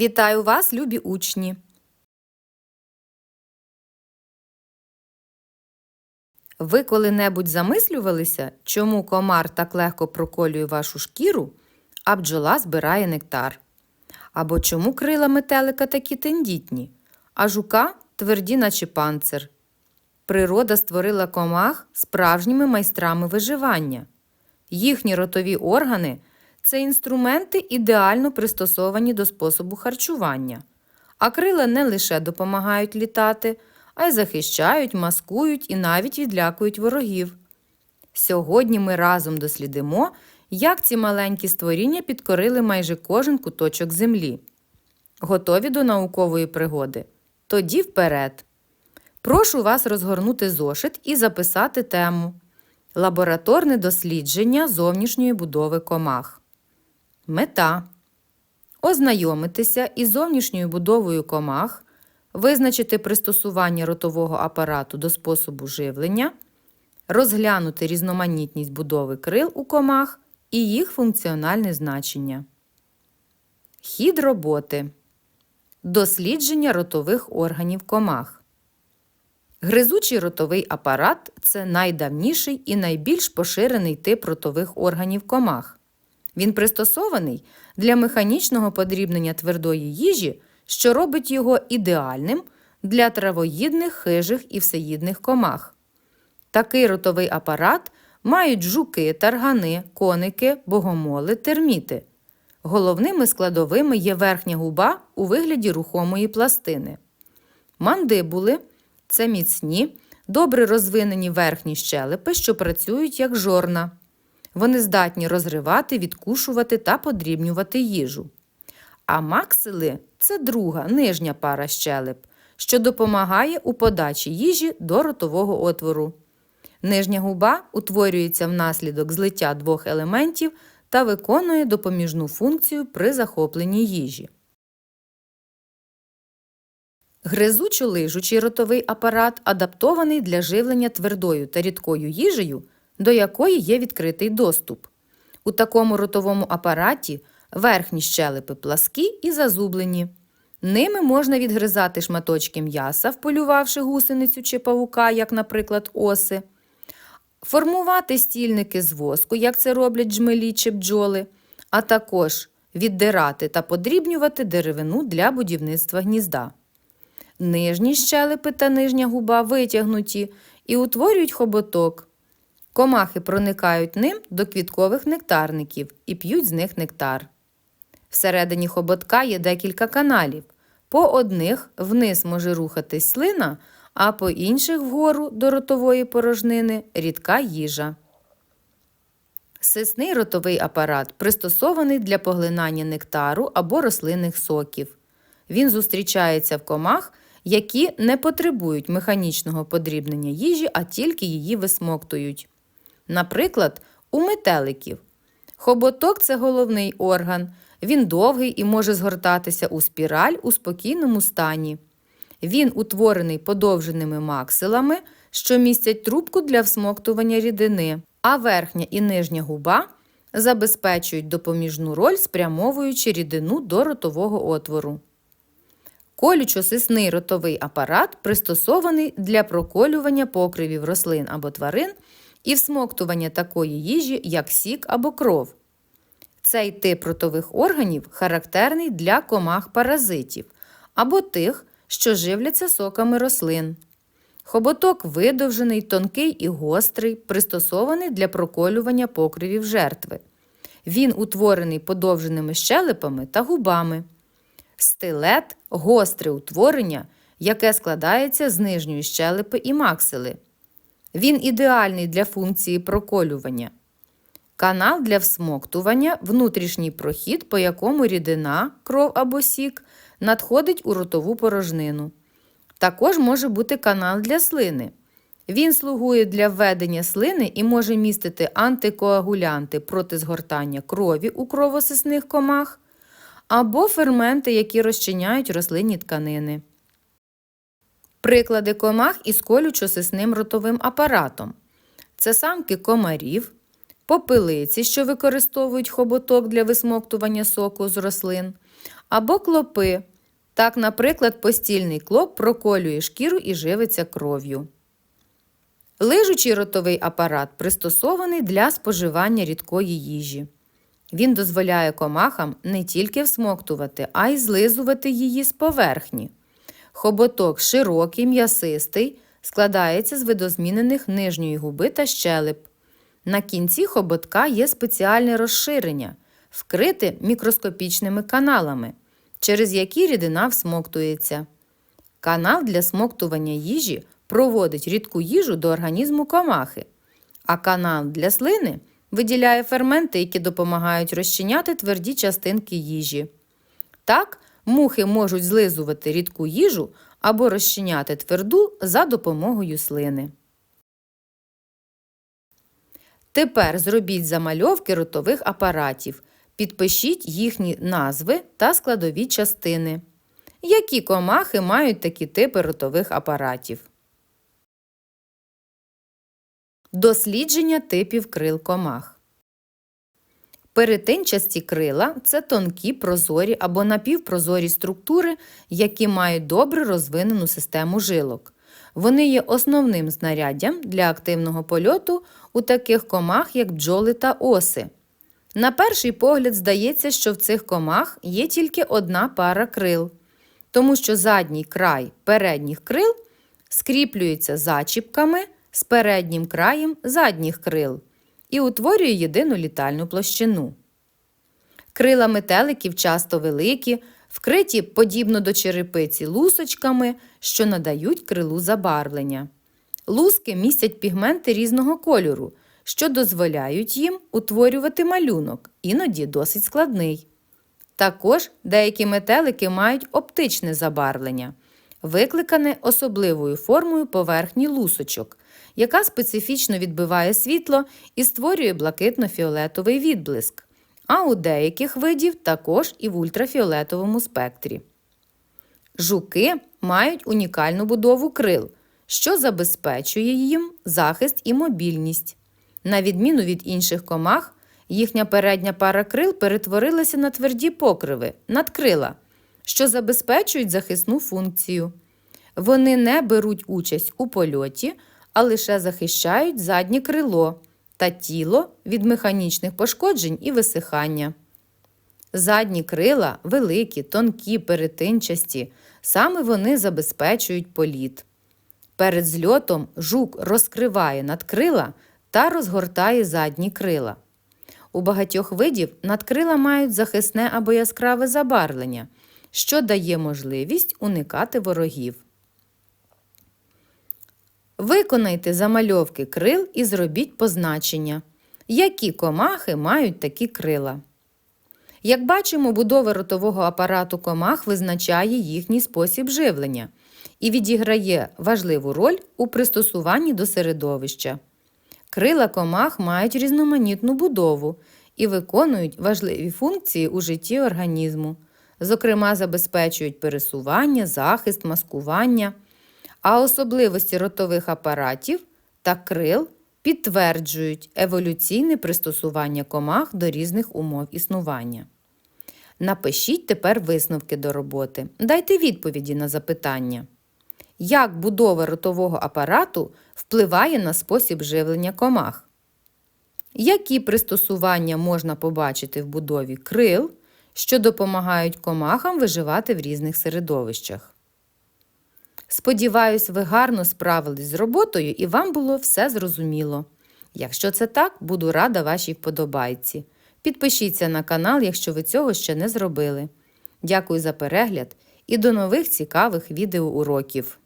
Вітаю вас, любі учні! Ви коли-небудь замислювалися, чому комар так легко проколює вашу шкіру, а бджола збирає нектар? Або чому крила метелика такі тендітні, а жука тверді, наче панцир? Природа створила комах справжніми майстрами виживання. Їхні ротові органи це інструменти ідеально пристосовані до способу харчування. А крила не лише допомагають літати, а й захищають, маскують і навіть відлякують ворогів. Сьогодні ми разом дослідимо, як ці маленькі створіння підкорили майже кожен куточок землі. Готові до наукової пригоди? Тоді вперед! Прошу вас розгорнути зошит і записати тему Лабораторне дослідження зовнішньої будови комах. Мета ознайомитися із зовнішньою будовою комах, визначити пристосування ротового апарату до способу живлення, розглянути різноманітність будови крил у комах і їх функціональне значення. Хід роботи. Дослідження ротових органів комах. Гризучий ротовий апарат це найдавніший і найбільш поширений тип ротових органів комах. Він пристосований для механічного подрібнення твердої їжі, що робить його ідеальним для травоїдних, хижих і всеїдних комах. Такий ротовий апарат мають жуки, таргани, коники, богомоли, терміти. Головними складовими є верхня губа у вигляді рухомої пластини. Мандибули це міцні, добре розвинені верхні щелепи, що працюють як жорна. Вони здатні розривати, відкушувати та подрібнювати їжу. А максили це друга нижня пара щелеп, що допомагає у подачі їжі до ротового отвору. Нижня губа утворюється внаслідок злиття двох елементів та виконує допоміжну функцію при захопленні їжі. Гризучо-лижучий ротовий апарат адаптований для живлення твердою та рідкою їжею, до якої є відкритий доступ. У такому ротовому апараті верхні щелепи пласкі і зазублені. Ними можна відгризати шматочки м'яса, вполювавши гусеницю чи павука, як, наприклад, оси, формувати стільники з воску, як це роблять джмелі чи бджоли, а також віддирати та подрібнювати деревину для будівництва гнізда. Нижні щелепи та нижня губа витягнуті і утворюють хоботок. Комахи проникають ним до квіткових нектарників і п'ють з них нектар. Всередині хоботка є декілька каналів. По одних вниз може рухатись слина, а по інших вгору до ротової порожнини рідка їжа. Сисний ротовий апарат пристосований для поглинання нектару або рослинних соків. Він зустрічається в комах, які не потребують механічного подрібнення їжі, а тільки її висмоктують. Наприклад, у метеликів. Хоботок це головний орган. Він довгий і може згортатися у спіраль у спокійному стані. Він утворений подовженими максилами, що містять трубку для всмоктування рідини, а верхня і нижня губа забезпечують допоміжну роль, спрямовуючи рідину до ротового отвору. Колючо-сисний ротовий апарат пристосований для проколювання покривів рослин або тварин і всмоктування такої їжі, як сік або кров. Цей тип ротових органів характерний для комах паразитів або тих, що живляться соками рослин. Хоботок видовжений, тонкий і гострий, пристосований для проколювання покривів жертви. Він утворений подовженими щелепами та губами. Стилет гостре утворення, яке складається з нижньої щелепи і максили. Він ідеальний для функції проколювання. Канал для всмоктування внутрішній прохід, по якому рідина, кров або сік надходить у ротову порожнину. Також може бути канал для слини. Він слугує для введення слини і може містити антикоагулянти проти згортання крові у кровосисних комах або ферменти, які розчиняють рослинні тканини. Приклади комах із колючо-сисним ротовим апаратом це самки комарів, попелиці, що використовують хоботок для висмоктування соку з рослин, або клопи. Так, наприклад, постільний клоп проколює шкіру і живиться кров'ю. Лижучий ротовий апарат пристосований для споживання рідкої їжі. Він дозволяє комахам не тільки всмоктувати, а й злизувати її з поверхні. Хоботок широкий, м'ясистий, складається з видозмінених нижньої губи та щелеп. На кінці хоботка є спеціальне розширення, вкрите мікроскопічними каналами, через які рідина всмоктується. Канал для смоктування їжі проводить рідку їжу до організму комахи, а канал для слини виділяє ферменти, які допомагають розчиняти тверді частинки їжі. Так, мухи можуть злизувати рідку їжу або розчиняти тверду за допомогою слини. Тепер зробіть замальовки ротових апаратів. Підпишіть їхні назви та складові частини. Які комахи мають такі типи ротових апаратів? Дослідження типів крил комах. Перетинчасті крила це тонкі, прозорі або напівпрозорі структури, які мають добре розвинену систему жилок. Вони є основним знаряддям для активного польоту у таких комах, як бджоли та оси. На перший погляд здається, що в цих комах є тільки одна пара крил, тому що задній край передніх крил скріплюється зачіпками з переднім краєм задніх крил і утворює єдину літальну площину. Крила метеликів часто великі, вкриті подібно до черепиці лусочками, що надають крилу забарвлення. Луски містять пігменти різного кольору, що дозволяють їм утворювати малюнок, іноді досить складний. Також деякі метелики мають оптичне забарвлення, викликане особливою формою поверхні лусочок, яка специфічно відбиває світло і створює блакитно-фіолетовий відблиск, а у деяких видів також і в ультрафіолетовому спектрі. Жуки мають унікальну будову крил, що забезпечує їм захист і мобільність. На відміну від інших комах, їхня передня пара крил перетворилася на тверді покриви надкрила, що забезпечують захисну функцію. Вони не беруть участь у польоті, а лише захищають заднє крило та тіло від механічних пошкоджень і висихання. Задні крила великі, тонкі, перетинчасті, саме вони забезпечують політ. Перед зльотом жук розкриває надкрила та розгортає задні крила. У багатьох видів надкрила мають захисне або яскраве забарвлення, що дає можливість уникати ворогів. Виконайте замальовки крил і зробіть позначення, які комахи мають такі крила. Як бачимо, будова ротового апарату комах визначає їхній спосіб живлення і відіграє важливу роль у пристосуванні до середовища. Крила комах мають різноманітну будову і виконують важливі функції у житті організму, зокрема, забезпечують пересування, захист, маскування, а особливості ротових апаратів та крил підтверджують еволюційне пристосування комах до різних умов існування. Напишіть тепер висновки до роботи. Дайте відповіді на запитання. Як будова ротового апарату впливає на спосіб живлення комах? Які пристосування можна побачити в будові крил, що допомагають комахам виживати в різних середовищах? Сподіваюсь, ви гарно справились з роботою і вам було все зрозуміло. Якщо це так, буду рада вашій вподобайці. Підпишіться на канал, якщо ви цього ще не зробили. Дякую за перегляд і до нових цікавих відеоуроків!